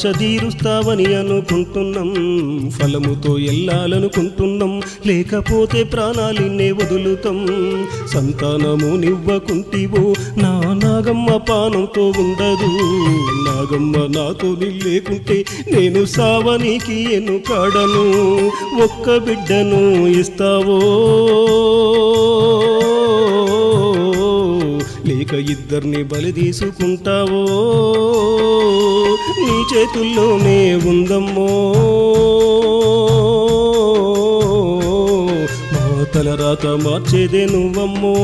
ఆశ తీరుస్తావని అనుకుంటున్నాం. ఫలముతో ఎల్లాలనుకుంటున్నాం. లేకపోతే ప్రాణాలిన్నే వదులుతాం. సంతానము నివ్వకుంటివో నా నాగమ్మ పానంతో ఉండదు. నాగమ్మ నాతో లేకుంటే నేను సావనికి ఎన్నుకాడను ఒక్క బిడ్డను ఇస్తావో? లేక ఇద్దరిని బలి తీసుకుంటావో నీ చేతుల్లోనే ఉందమ్మో. మా తలరాత మార్చేదే నువ్వమ్మో.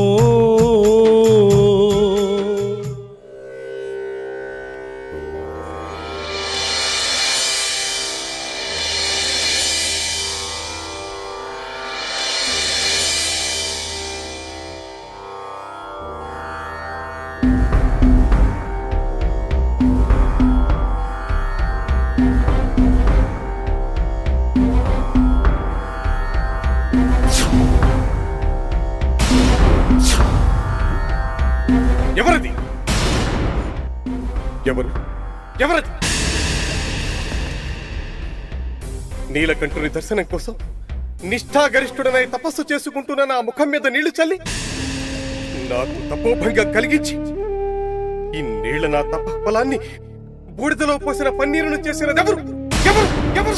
ఎవరది? నీలకంఠుని దర్శనం కోసం నిష్ఠాగరిష్ఠుడనై తపస్సు చేసుకుంటున్న నా ముఖం మీద నీళ్ళు చల్లి నాకు తపోభంగం కలిగించి ఈ నీళ్ళ నా తప ఫలాన్ని బూడిదలో పోసిన పన్నీరును చేసినదెవరు ఎవరు? ఎవరు?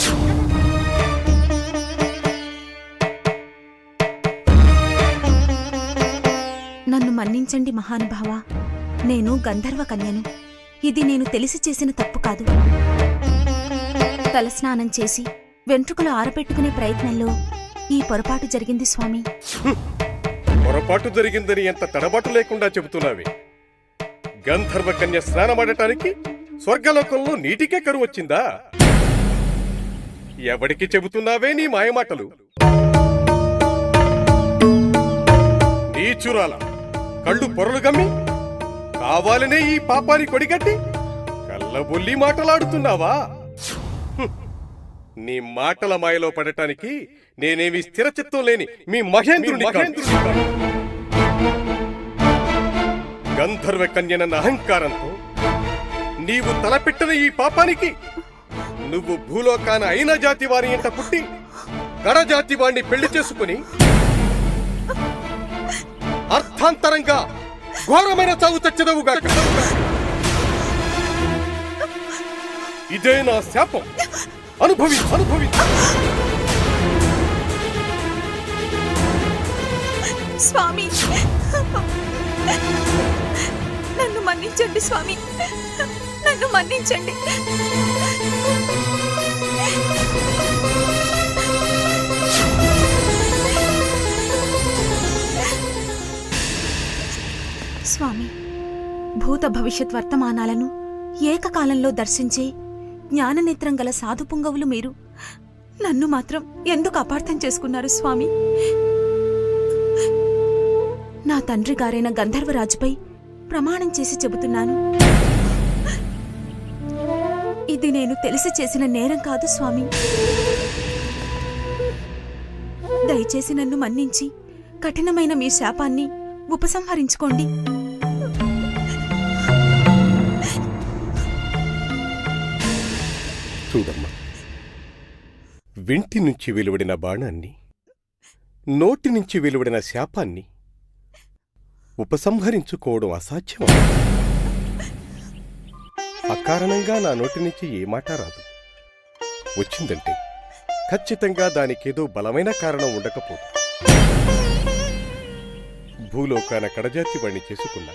నన్ను మన్నించండి మహానుభావ. నేను గంధర్వ కన్యను. ఇది నేను తెలిసి చేసిన తప్పు కాదు. తలస్నానం చేసి వెంట్రుకలు ఆరబెట్టుకునే ప్రయత్నంలో ఈ పొరపాటు జరిగింది స్వామి. పొరపాటు జరిగిందని ఎంత తడబాటు లేకుండా చెబుతున్నావి. గంధర్వ కన్య స్నానమాడటానికి స్వర్గలోకంలో నీటికే కరువు వచ్చిందా? ఎవడికి చెబుతున్నావే నీ మాయమాటలు? నీచురాల కళ్ళు పొరలు గమ్మి కావాలనే ఈ పాపాన్ని కొడిగట్టి కళ్ళబొల్లి మాటలాడుతున్నావా. నీ మాటల మాయలో పడటానికి నేనేమి స్థిరచిత్తం లేని మీ మహేంద్రుని. గంధర్వ కన్యనన్న అహంకారంతో నీవు తలపెట్టిన ఈ పాపానికి నువ్వు భూలోకాన అయిన జాతి వారి ఇంట పుట్టి గడజాతి వాణ్ణి పెళ్ళి చేసుకుని అర్థాంతరంగా ఘోరమైన చావు చచ్చదవుగా ఇదే నా శాపం. అనుభవి అనుభవి. స్వామి. నన్ను మన్నించండి స్వామి. నన్ను మన్నించండి. భూత భవిష్యత్ వర్తమానాలను ఏకకాలంలో దర్శించే జ్ఞాననేత్రం గల సాధు పుంగవులు మీరు. నన్ను మాత్రం ఎందుకు అపార్థం చేసుకున్నారు స్వామి? నా తండ్రి గారైన గంధర్వరాజుపై ప్రమాణం చేసి చెబుతున్నాను. ఇది నేను తెలిసి చేసిన నేరం కాదు స్వామి. దయచేసి నన్ను మన్నించి కఠినమైన మీ శాపాన్ని ఉపసంహరించుకోండి. వింటి నుంచి వెలువడిన బాణాన్ని నోటి నుంచి వెలువడిన శాపాన్ని ఉపసంహరించుకోవడం అసాధ్యం అకారణంగా నా నోటి నుంచి ఏ మాట రాదు. వచ్చిందంటే ఖచ్చితంగా దానికేదో బలమైన కారణం ఉండకపోదు. భూలోకాన కడజాతి వాణ్ణి చేసుకున్నా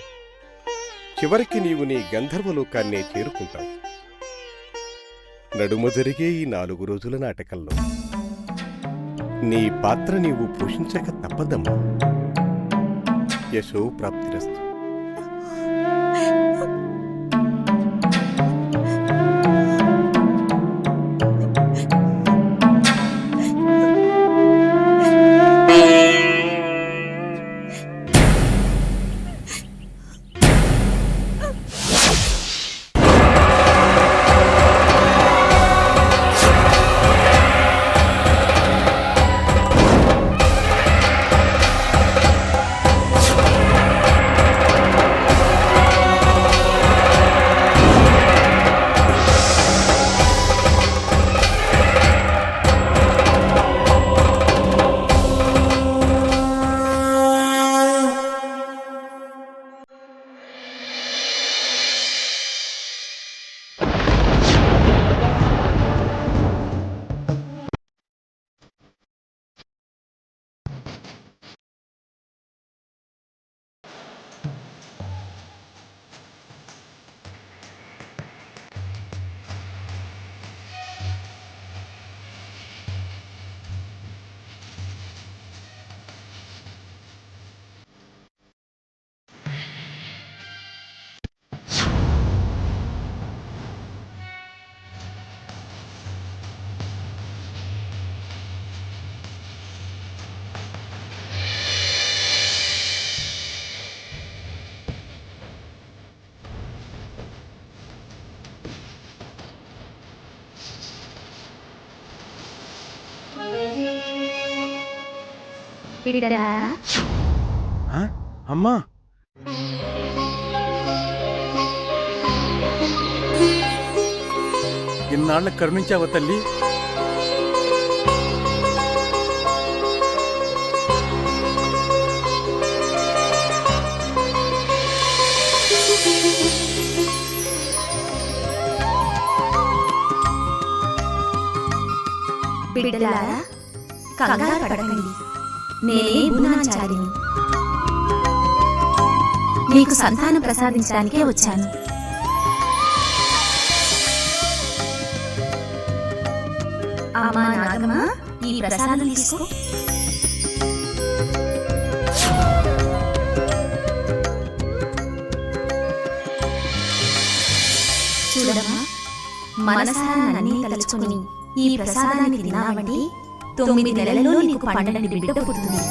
చివరికి నీవు నీ గంధర్వలోకాన్నే చేరుకుంటావు. నడుమ జరిగే ఈ నాలుగు రోజుల నాటకంలో నీ పాత్ర నీవు పోషించక తప్పదమ్మా. యశో ప్రాప్తిరస్తు బిడ్డరా ఆ? అమ్మా ఇన్నాళ్ళ కరుణించావా తల్లి బిడ్డలారా కంగారు పడకండి నేనే భూనాచారిని నీకు సంతానం ప్రసాదించడానికే వచ్చాను. అమ్మా నాగమ్మ ఈ ప్రసాదం తీసుకో. చూడమ్మా మనసారా నన్నే తలుచుకొని ఈ ప్రసాదాన్ని తిన్నావంటే తొమ్మిది నెలల్లో నీకు పండని బిడ్డ పుడుతుంది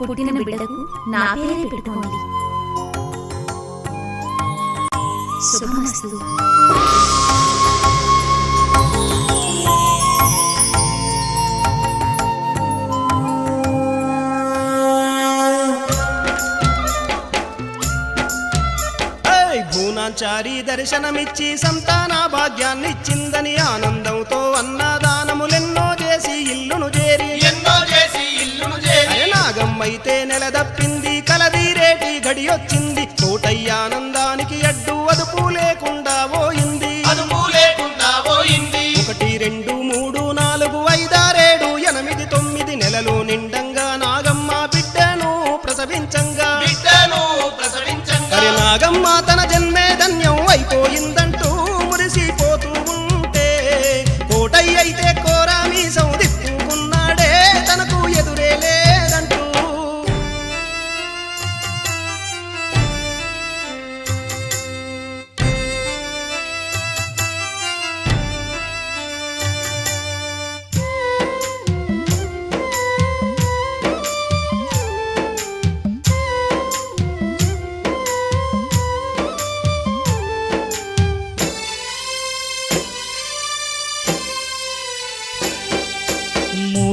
పుట్టిన బిడ్డకు నా పేరే పెట్టుకోండి శుభమస్తు. భూనాచారి దర్శనమిచ్చి సంతాన భాగ్యాన్నిచ్చిందని ఆనందంతో అన్నదానములెన్నో చేసి ఇల్లును చేరి. ఎన్నో చేసి ఇల్లును చేరి. నాగమ్మైతే నెలదప్పింది కలదీరేటి గడియొచ్చింది.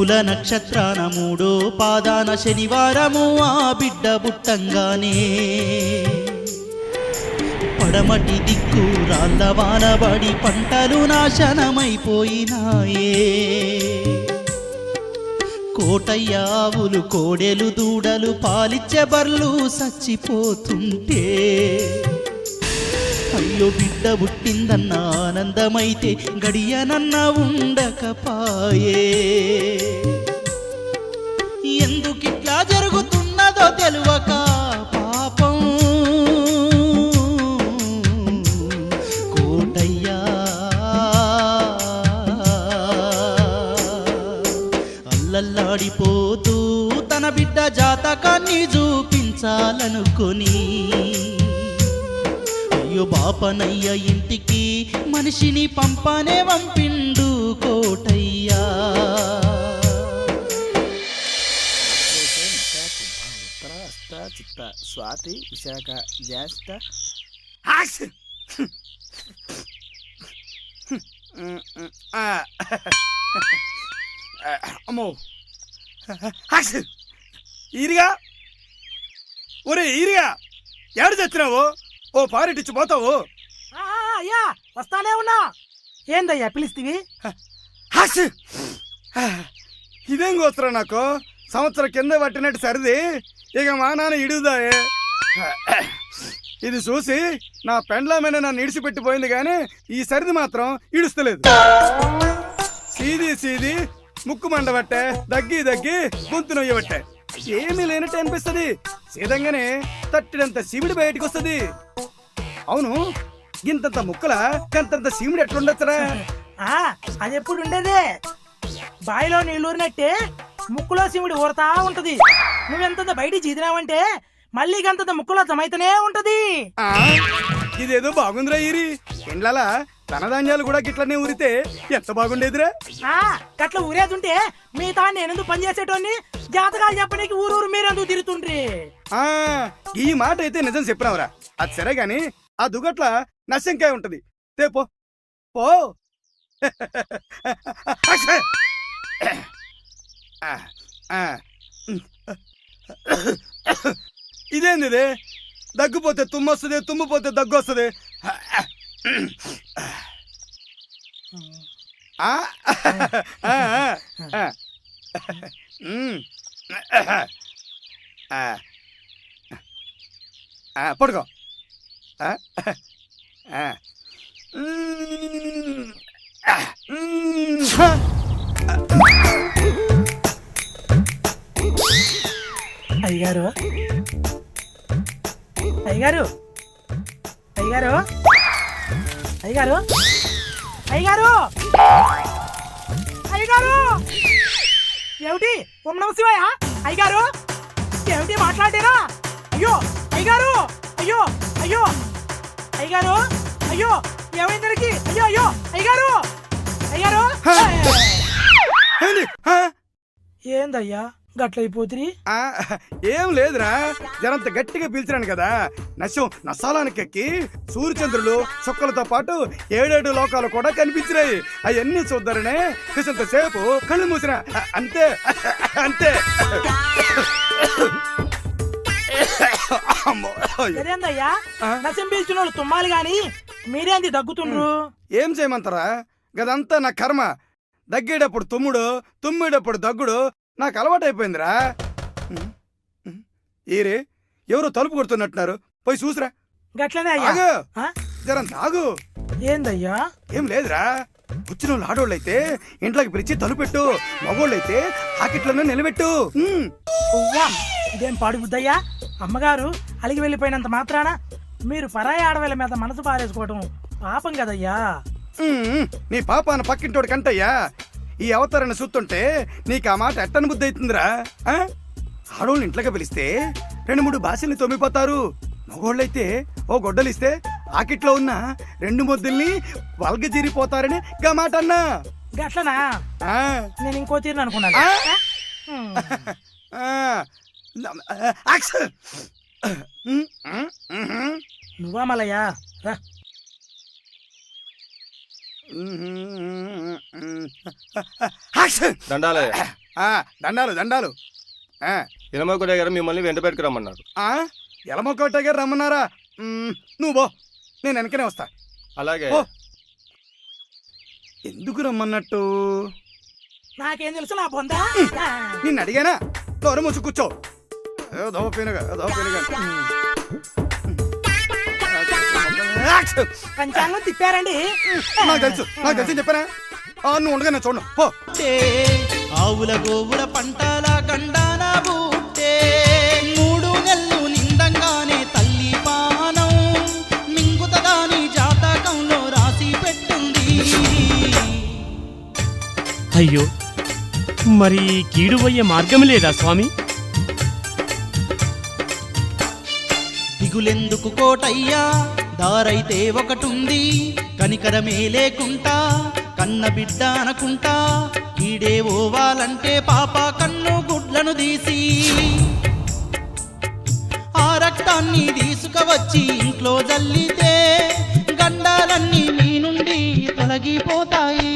మూల నక్షత్రాన మూడో పాదాన శనివారము ఆ బిడ్డ బుట్టంగానే పడమటి దిక్కు రాళ్ళవానబడి పంటలు నాశనమైపోయినాయే. కోటయ్య ఆవులు కోడెలు దూడలు పాలిచ్చే బర్లు సచ్చిపోతుంటే. అయ్యో బిడ్డ పుట్టిందన్న ఆనందమైతే గడియనన్న ఉండకపాయే. ఎందుకిట్లా జరుగుతున్నదో తెలువక పాపం. కోటయ్యా. అల్లల్లాడిపోతూ తన బిడ్డ జాతకాన్ని చూపించాలనుకొని అయ్యో బాపనయ్య ఇంటికి మనిషిని పంపనే పంపిండు కోటయ్యా. చిత్త స్వాతి విశాఖ జ్యేష్ఠ. అమ్మో. ఈరిగా ఒరే ఈరిగా ఎవరు తెచ్చినావు? ఓ పారిటిచ్చి పోతావు. ఆ, అయ్యా వస్తానే ఉన్నా. ఏందయ్యా పిలిస్తీవి! ఇదేం గోత్రం నాకు? సంవత్సరం కింద పట్టినట్టు సరిది. ఇక మా నాన్న ఇడుదాయే ఇది చూసి నా పెండ్లామైన నన్ను ఇడిచిపెట్టిపోయింది కానీ ఈ సరిది మాత్రం ఇడుస్తలేదు. సీది సీది ముక్కు మండబట్టే దగ్గి దగ్గి గొంతు నొయ్యబట్టే ఏమీ లేనట్టు అనిపిస్తుంది. సీదంగానే తట్టినంత సీమిడి బయటికి వస్తుంది అవును గింతంత ముక్కల కంతంత సీమిడి ఎట్లుండొచ్చరా? అది ఎప్పుడు ఉండేదే బావిలో నీళ్ళూరినట్టే ముక్కులో సిమిడి ఊరతా ఉంటది. నువ్వెంతంత బయటికి చీదినావంటే మళ్ళీ గంతంత ముక్కులో జమైతనే ఉంటది. ఇదేదో బాగుందిరా ఈరి. ఎండ్లాల ధనధాన్యాలు కూడా గిట్లనే ఊరితే ఎంత బాగుండేదిరా? ఆ గట్ల ఊరేదుంటే మిగతా నేనెందుకు పనిచేసేటోని జాతకాలు చెప్పనీకి ఊరూరు మీరెందుకు తిరుగుతుండ్రి? ఆ ఈ మాట అయితే నిజం చెప్పినావురా. అది సరే గాని ఆ దుగట్ల నశంకాయ ఉంటది. తే పో. ఇదేంది ఇది దగ్గుపోతే తుమ్ము వస్తుంది తుమ్ముపోతే దగ్గు వస్తుంది పడుకో. ఆ? ఆ. మ్మ్. అయ్యగారు? అయ్యగారు? అయ్యగారు? అయ్యగారు? అయ్యగారు! అయ్యగారు! ఏమిటి? ఓం నమ శివాయ! అయ్యగారు! ఏమిటి మాట్లాడారా? అయ్యో! అయ్యగారు! అయ్యో! అయ్యో! అయ్యగారు! అయ్యో! ఏమైంది దానికి? అయ్యో! అయ్యో! అయ్యగారు! అయ్యగారు? ఏందయ్యా? గట్లయిపోతురి? ఆ, ఏం లేదురా. జరంత గట్టిగా పీల్చినాను కదా. నశం నసాలానికి ఎక్కి సూర్యచంద్రులు చుక్కలతో పాటు ఏడేడు లోకాలు కూడా కనిపించినాయి. అవన్నీ చూద్దరనే కిసంత సేపు కళ్ళు మూసిన. అంతే అంతే? నశం పీల్చిన వాళ్ళు తుమ్మాలి గాని మీరేంది దగ్గుతుండ్రు? ఏం చేయమంటారా? గదంతా నా కర్మ. దగ్గేటప్పుడు తుమ్ముడు తుమ్మేటప్పుడు దగ్గుడు నాకు అలవాటైపోయిందిరా. ఏరే ఎవరో తలుపు కొడుతున్నట్టున్నారు. పోయి చూసిరా. గట్లనే అయ్యా? జరంత ఆగు ఏందయ్యా? ఏం లేదురా. వచ్చిన వాళ్ళు ఆడోళ్ళైతే ఇంట్లోకి పిలిచి తలుపెట్టు. మగోళ్ళైతే ఆకిట్లోనే నిలబెట్టు. ఉమ్. ఉవ్వా ఇదేం పాడు బుద్దయ్యా అమ్మగారు అలిగి వెళ్ళిపోయినంత మాత్రాన మీరు పరాయి ఆడవేల మీద మనసు పారేసుకోవడం పాపం కదయ్యా. నీ పాపాన పక్కింటోడు కంటయ్యా. ఈ అవతారాన్ని చూస్తుంటే నీకు ఆ మాట ఎట్టని బుద్ధి అవుతుందిరా? ఆ? ఆడోళ్ళని ఇంట్లోకి పిలిస్తే రెండు మూడు భాషల్ని తొమ్మిపోతారు మగోళ్ళైతే ఓ గొడ్డలిస్తే ఆకిట్లో ఉన్న రెండు ముద్దుల్ని వల్గజీరిపోతారని గా మాట అన్నా. గట్లనా నేను ఇంకో తీరును అనుకున్నాను. నువ్వా మలయ్యా? రా! దండాలే. ఆ, దండాలు దండాలు. ఇనమగుడ గారు మిమ్మల్ని వెంట పెట్టుకురమ్మన్నారు ఆ, ఎలమకోట గారు రమ్మన్నారా? నువ్వు బో నేను వెనకనే వస్తా. అలాగే. ఎందుకు రమ్మన్నట్టు? నాకేం తెలుసు నా బొందా? నిన్ను అడిగానా? దూరం వచ్చి కూర్చో. ఏదో పెనుగా ఏదో పెనుగా. పంచాంగం తిప్పారండి. నాకు తెలుసు నాకు తెలుసు చెప్పానా ఆ, నువ్వు ఉండగా నేను చూడను. పో. పుట్టే ఆవుల గోవుల పంటల గండాన బుట్టే మూడు నెలలు నిండంగానే తల్లి పానం మింగుతదాని జాతకంలో రాసి పెట్టుంది. అయ్యో మరి కీడు పోయే మార్గం లేదా స్వామి? దిగులెందుకు కోటయ్యా? దారైతే ఒకటుంది. కనికరమే లేకుంటా కన్న బిడ్డ అనకుంటా. కీడే ఓవాలంటే పాప కన్ను గుడ్లను తీసి ఆ రక్తాన్ని తీసుకువచ్చి ఇంట్లో జల్లితే గండాలన్నీ నీ నుండి తొలగిపోతాయి.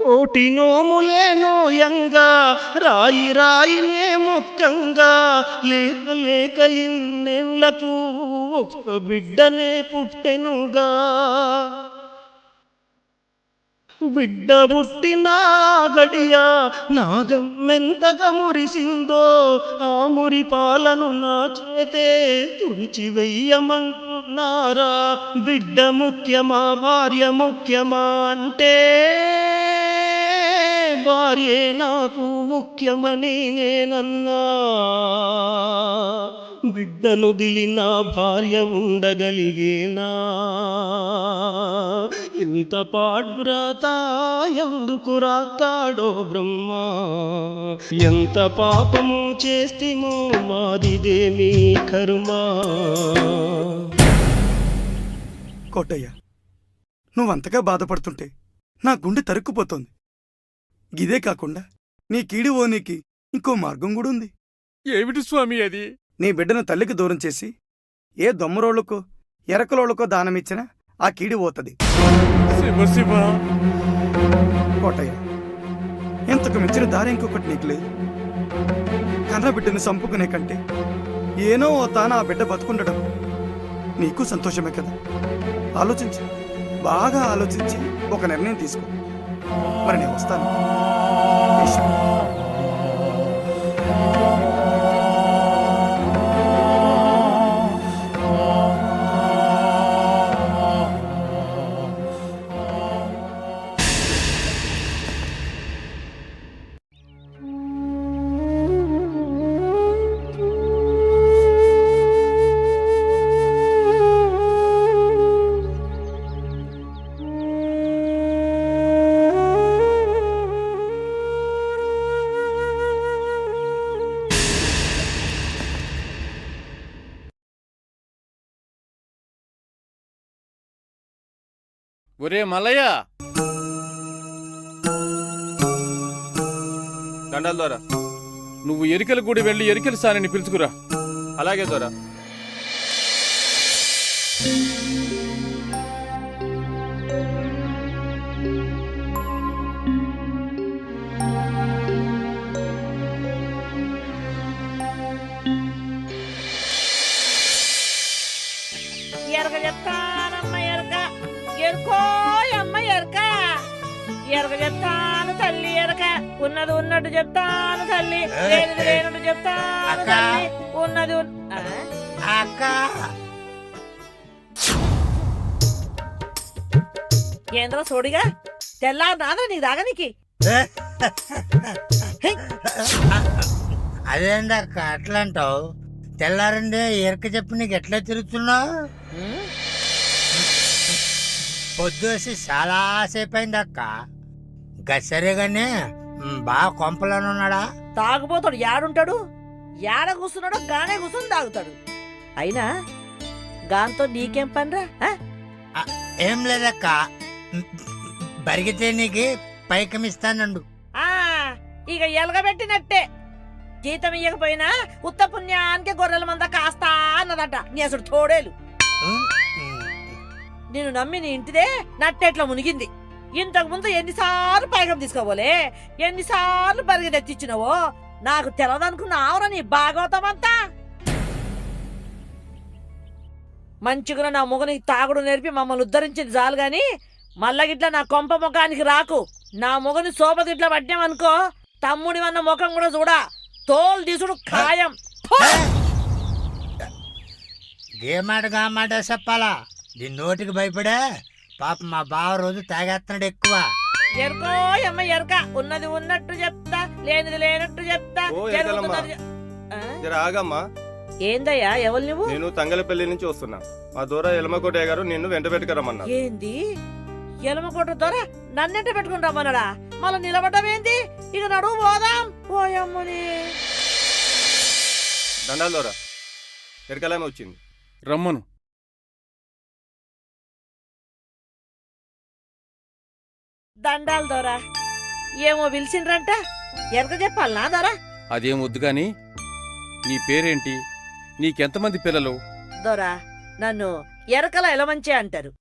కోటి నోములే నోయంగా రాయి రాయినే ముఖ్యంగా లేక లేక ఇన్నేళ్ళకు ఒక్క బిడ్డనే పుట్టెనుగా. బిడ్డ పుట్టిన గడియ నాగమ్మెంతగా మురిసిందో ఆ మురి పాలను నా చేతే తుడిచి వెయ్యమంటున్నారా బిడ్డ ముఖ్యమా భార్య ముఖ్యమా అంటే భార్యే నాకు ముఖ్యమని నేనన్నా. బిడ్డను దిలిన భార్య ఉండగలిగేనా? ఇంత పాడ్వ్రత ఎందుకు రాతాడో బ్రహ్మ? ఎంత పాపము చేస్తేమో మాదిదేమి కర్మా. కోటయ్య నువ్వంతగా బాధపడుతుంటే నా గుండె తరుక్కుపోతోంది. ఇదే కాకుండా నీ కీడి ఓనికి ఇంకో మార్గం కూడా ఉంది ఏమిటి స్వామి అది? నీ బిడ్డను తల్లికి దూరం చేసి ఏ దొమ్మరోళ్ళకో ఎరకలోళ్ళకో దానమిచ్చినా ఆ కీడి పోతుంది. కోటయ్య ఇంతకు మించిన దారి ఇంకొకటి నీకు లేదు. కన్న బిడ్డను చంపుకునే కంటే ఏనో ఓ తాన ఆ బిడ్డ బతుకుండడం నీకు సంతోషమే కదా. ఆలోచించి బాగా ఆలోచించి ఒక నిర్ణయం తీసుకో. మరి నేను వస్తాను. ఒరే మల్లయ్య. దండాల ద్వారా. నువ్వు ఎరికల గుడి వెళ్ళి ఎరికల సానిని పిలుచుకురా. అలాగే ద్వారా. ఎరగ చెప్తానమ్మ ఎరగ. ఎరుకో. ఎరగ చెప్తాను తల్లి ఎరక. ఉన్నది ఉన్నట్టు చెప్తాను తల్లి లేనిది లేనట్టు చెప్తాను అక్క. తల్లి ఉన్నది? అక్క. ఏంద్ర సోడిగా? తెల్లారు నాదా నీ దాగనికి అదేంటక్క అట్లా అంటావు తెల్లారండే ఎరక చెప్పి నీకు ఎట్లా తిరుగుతున్నావు పొద్దుసి చాలా సేపు అయింది అక్క గసరేగానే బాగా కొంపలోనే ఉన్నాడా తాగుపోతాడు యాడుంటాడు? యాడ కూర్చున్నాడో గానే కూర్చుని తాగుతాడు. అయినా గాంతో నీకేం పనిరా? ఏం లేదక్క. బరిగితే నీకు పైకం ఇస్తానండు ఆ ఇక ఎలగబెట్టినట్టే. జీతం ఇయ్యకపోయినా ఉత్త పుణ్యానికి గొర్రెల మంద కాస్తా అన్నదట నీ అసలు తోడేలు నేను నమ్మి నీ ఇంటిదే నట్టెట్లా మునిగింది. ఇంతకు ముందు ఎన్నిసార్లు పైకం తీసుకోబోలే? ఎన్నిసార్లు బరిగి తెచ్చిచ్చినవో? నాకు తెలదనుకున్నావురా నీ భాగవతం అంతా? మంచిగా నా మొగని తాగుడు నేర్పి మమ్మల్ని ఉద్ధరించింది చాలు గాని మల్లగిట్ల గిట్ల నా కొంప ముఖానికి రాకు. నా మొగని సోపగిట్ల పడ్డామనుకో పట్టామనుకో తమ్ముడి అన్న ముఖం కూడా చూడా. తోలు తీసుడు ఖాయం. ఏ మాట గా మాట చెప్పాలా? నీ నోటికి భయపడే? పాప మా బావ రోజు తాగేస్తున్నాడు ఎక్కువ. ఎరుకో అమ్మ ఎరుక. ఉన్నది ఉన్నట్టు చెప్తా లేనిది లేనట్టు చెప్తా. ఓ, జరుగుతున్నది చె- ఆ? జర ఆగమ్మా. ఏందయ్యా ఎవరు నువ్వు? నేను తంగలపల్లి నుంచి వస్తున్నా. మా దూర ఎలమకోటయ్య గారు నిన్ను వెంట పెట్టుకురమ్మన్నారు. ఏంది? ఎలమకోట ద్వారా నన్నెంట పెట్టుకుని రమ్మన్నాడా? మళ్ళీ నిలబడ్డమేంది ఇక నడువు పోదాం. ఓయమ్మని దండాల ద్వారా ఎరకలామే వచ్చింది. రమ్మను. దండాలు దొరా. ఏమో పిలిచిండ్రంట? ఎరక చెప్పాలనా దొరా? అదేం వద్దు గాని నీ పేరేంటి? నీకెంతమంది పిల్లలు? దొరా నన్ను ఎరకల ఎలమంచే అంటారు.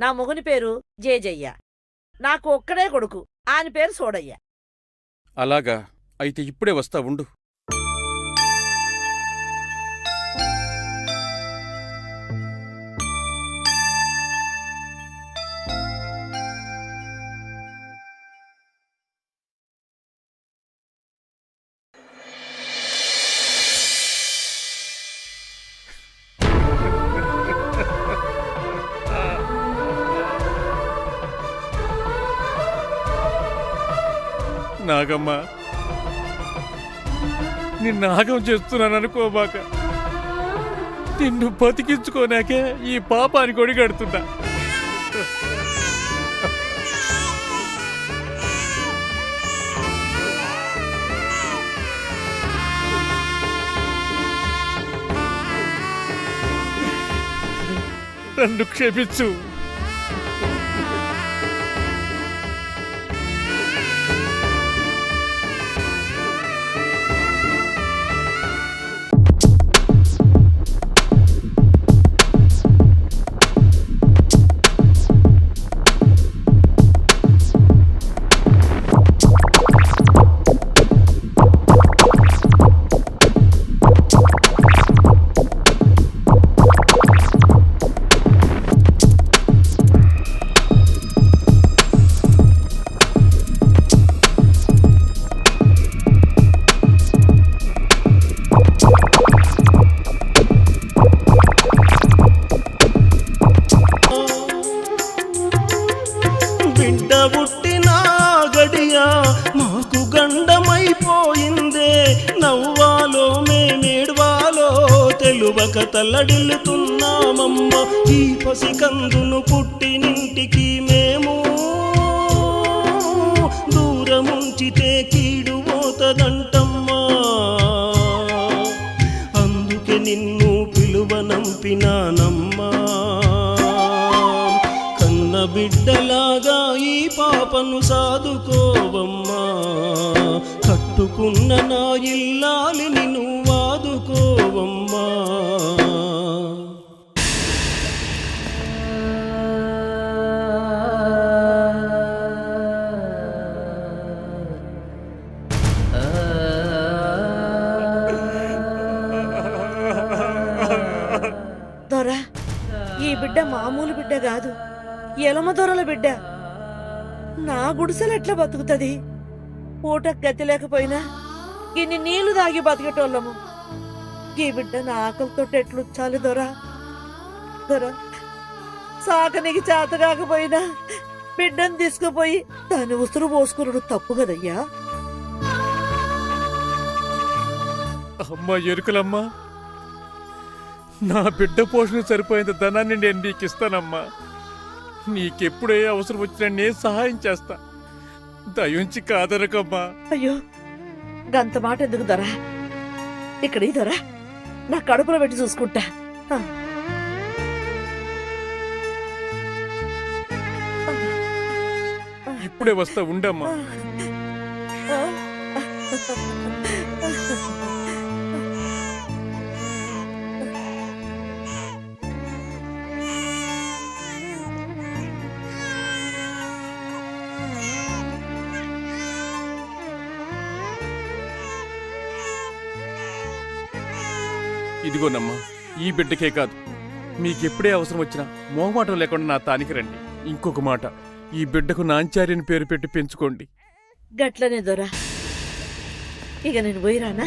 నా మొగుని పేరు జేజయ్య. నాకు ఒక్కడే కొడుకు ఆయన పేరు సోడయ్య. అలాగా అయితే ఇప్పుడే వస్తా ఉండు. నాగమ్మ. నిన్ను నాగం చేస్తున్నాను అనుకోబాక. నిన్ను బతికించుకోనాకే ఈ పాపానికి ఒడిగడుతున్నా. నన్ను క్షమించు. పిలువనంపినానమ్మా కన్న బిడ్డలాగా ఈ పాపను సాదుకోవమ్మా. కట్టుకున్న నా ఇల్లాలిని బిడ్డ కాదు. ఎలమ దొరల బిడ్డ. నా గుడిసెలు ఎట్లా బతుకుతుంది? పూట గతి లేకపోయినా ఇన్ని నీళ్ళు దాగి బతికేటోళ్ళము. ఈ బిడ్డ నా ఆకలితో ఎట్లుచ్చాలి దొర? దొర సాకనికి చేత కాకపోయినా బిడ్డను తీసుకుపోయి దాని ఉసురు పోసుకున్నాడు తప్పు కదయ్యా? అమ్మా ఎరుకలమ్మా. నా బిడ్డ పోషణ సరిపోయేంత ధనాన్ని నేను నీకు ఇస్తానమ్మా. నీకెప్పుడే అవసరం వచ్చినా నేను సహాయం చేస్తా. దయుంచి కాదనకమ్మా. అయ్యో గంత మాట ఎందుకు దొరా? ఇక్కడ దొరా. నా కడుపులో పెట్టి చూసుకుంటా. ఆ. ఇప్పుడే వస్తా ఉండమ్మా. ఇదిగోనమ్మా ఈ బిడ్డకే కాదు. మీకెప్పుడే అవసరం వచ్చినా మోహమాటం లేకుండా నా తానికి రండి. ఇంకొక మాట ఈ బిడ్డకు నాంచార్యని పేరు పెట్టి పెంచుకోండి. గట్లనే దొరా. ఇక నేను పోయిరానా?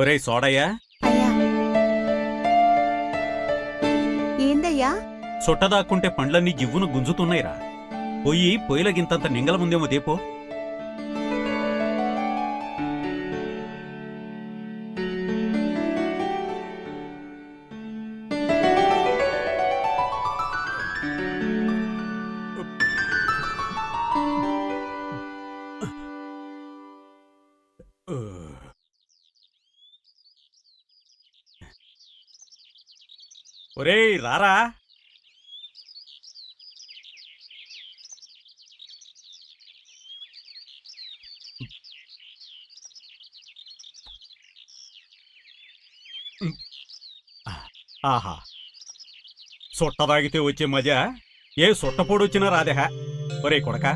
ఒరే సోడయ్యా. ఏందయ్యా? చుట్టదాక్కుంటే పండ్లన్నీ గివ్వును గుంజుతున్నాయిరా. పొయ్యి పొయ్యిలగింతంత నింగల ముందేమో దేపో. రారా? ఆహా. సుట్ట తాగితే వచ్చే మజా? ఏ సొట్టపోడు రాదేహ? ఒరే కొడక.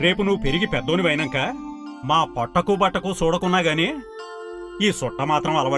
రేపు నువ్వు పెరిగి పెద్దోనివైనాక మా పొట్టకు బట్టకు చూడకున్నా గాని ఈ సొట్ట మాత్రం అలవాటు